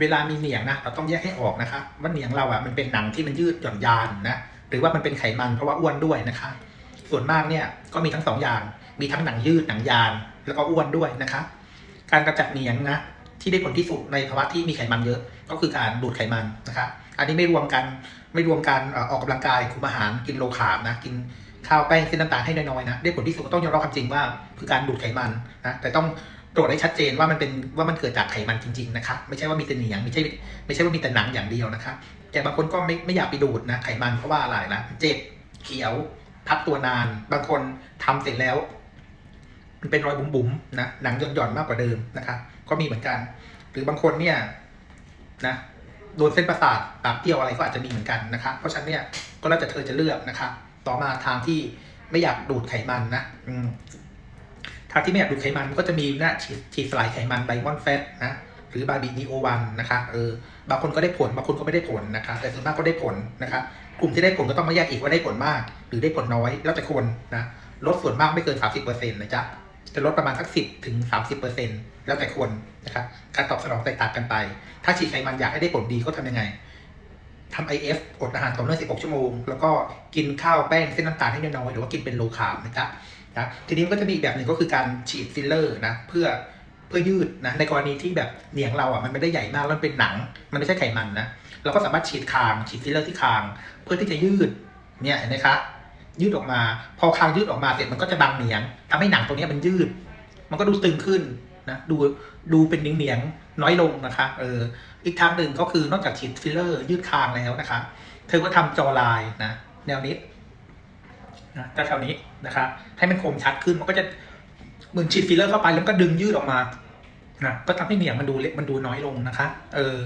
เวลามีเหนียงนะเราต้องแยกให้ออกนะคะว่าเหนียงเราอะมันเป็นหนังที่มันยืดหย่อนยานนะหรือว่ามันเป็นไขมันเพราะว่าอ้วนด้วยนะคะ ส่วนมากเนี่ยก็มีทั้งสองอย่างมีทั้งหนังยืดหนังยานแล้วก็อ้วนด้วยนะคะ การกำจัดเหนียงนะที่ได้ผลที่สุดในภาวะที่มีไขมันเยอะ ก็คือการดูดไขมันนะคะอันนี้ไม่รวมกันไม่รวมการออกกำลังกายคุมอาหารกินโลคาร์บนะกินข้าวแป้งเส้นน้ำตาลให้น้อยๆนะได้ผลที่สุดต้องยอมรับความจริงว่าคือการดูดไขมันนะแต่ต้อง ตรวจให้ชัดเจนว่ามันเป็นว่ามันเกิดจากไขมันจริงๆนะคะไม่ใช่ว่ามีแต่เหนียงไม่ใช่ไม่ใช่ว่ามีแต่หนังอย่างเดียวนะคะแต่บางคนก็ไม่ไม่อยากไปดูดนะไขมันเพราะว่าอะไรนะเจ็บเขียวพักตัวนาน บางคนทำเสร็จแล้ว มันเป็นรอยบุ๋มๆนะหนังหย่อนๆมากกว่าเดิมนะคะก็มีเหมือนกัน หรือบางคนเนี่ยนะโดนเส้นประสาทปากเปรี้ยวอะไรก็อาจจะมีเหมือนกันนะคะเพราะฉะนั้นเนี่ยก็แล้วแต่เธอจะเลือกนะคะ ต่อมาทางที่ไม่อยากดูดไขมันนะ อืมทาที่ไม่อยากดูดไขมันก็จะมีนะฉีดฉีดสลายไขมันไบมอนแฟตนะหรือบาร์บีนีโอวันนะคะเออบางคนก็ได้ผลบางคนก็ไม่ได้ผลนะคะแต่ส่วนมากก็ได้ผลนะคะกลุ่มที่ได้ผลก็ต้องมาแยกอีกว่าได้ผลมาก หรือได้ผลน้อยแล้วแต่คนนะลดส่วนมากไม่เกิน 30%นะจ๊ะจะลดประมาณสัก 10 ถึง 30%แล้วแต่คนนะครับการตอบสนองแตกต่างกันไป ถ้าฉีดไขมันอยากให้ได้ผลดีก็ทำยังไงทำ IF อดอาหารต่อเนื่อง 16 ชั่วโมง แล้วก็กินข้าวแป้งเส้นน้ำตาลให้น้อยๆหรือว่ากินเป็นโลคาร์บนะจ๊ะ นะทีนี้มันก็จะมีอีกแบบหนึ่งก็คือการฉีดฟิลเลอร์นะเพื่อเพื่อยืดนะในกรณีที่แบบเหนียงเราอะมันไม่ได้ใหญ่มากแล้วเป็นหนัง มันไม่ใช่ไขมันนะเราก็สามารถฉีดคางฉีดฟิลเลอร์ที่คาง เพื่อที่จะยืดเนี่ยเห็นไหมคะยืดออกมา พอคางยืดออกมาเสร็จมันก็จะบังเหนียงทำให้หนังตรงนี้มันยืด มันก็ดูตึงขึ้นนะดูดูเป็นเหนียงๆน้อยลงนะคะเอออีกทางหนึ่งก็คือนอกจากฉีดฟิลเลอร์ยืดคางแล้วนะคะ เธอก็ทำจอลายนะแนวนี้ นะแถวๆนี้นะคะให้มันคมชัดขึ้นมันก็จะเหมือนฉีดฟิลเลอร์เข้าไปแล้วก็ดึงยืดออกมานะก็ทำให้เหนียงมันดูเล็กมันดูน้อยลงนะคะเออ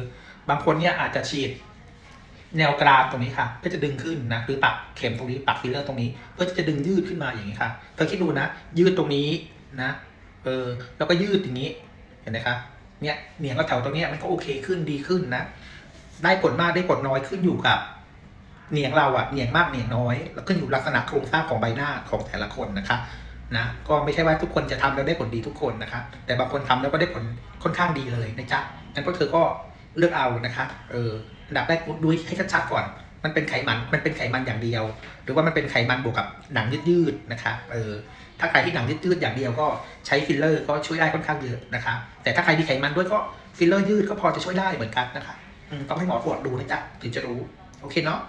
บางคนเนี่ยอาจจะฉีดแนวกรามตรงนี้ค่ะเพื่อจะดึงขึ้นนะหรือปักเข็มตรงนี้ปักฟิลเลอร์ตรงนี้ เพื่อที่จะดึงยืดขึ้นมาอย่างนี้ค่ะเธอคิดดูนะ ยืดตรงนี้นะเออแล้วก็ยืดอย่างนี้เห็นไหมคะเนี่ยเหนียงก็แถวตรงนี้มันก็โอเคขึ้นดีขึ้นนะ ได้ผลมากได้ผลน้อยขึ้นอยู่กับ เนียงเราอะเนียงมากเนียงน้อย แล้วขึ้นอยู่ลักษณะโครงสร้างของใบหน้าของแต่ละคนนะคะนะก็ไม่ใช่ว่าทุกคนจะทำแล้วได้ผลดีทุกคนนะคะ แต่บางคนทำแล้วก็ได้ผลค่อนข้างดีเลยนะจ๊ะงั้นพวกเธอก็เลือกเอานะคะเอออันดับแรกดูให้ชัดๆก่อน มันเป็นไขมันมันเป็นไขมันอย่างเดียว หรือว่ามันเป็นไขมันบวกกับหนังยืดๆนะคะเออถ้าใครที่หนังยืดๆอย่างเดียวก็ใช้ฟิลเลอร์ก็ช่วยได้ค่อนข้างเยอะนะคะ แต่ถ้าใครมีไขมันด้วยก็ฟิลเลอร์ยืดก็พอจะช่วยได้เหมือนกันนะคะต้องให้หมอตรวจดูนะจ๊ะถึงจะรู้โอเคเนาะ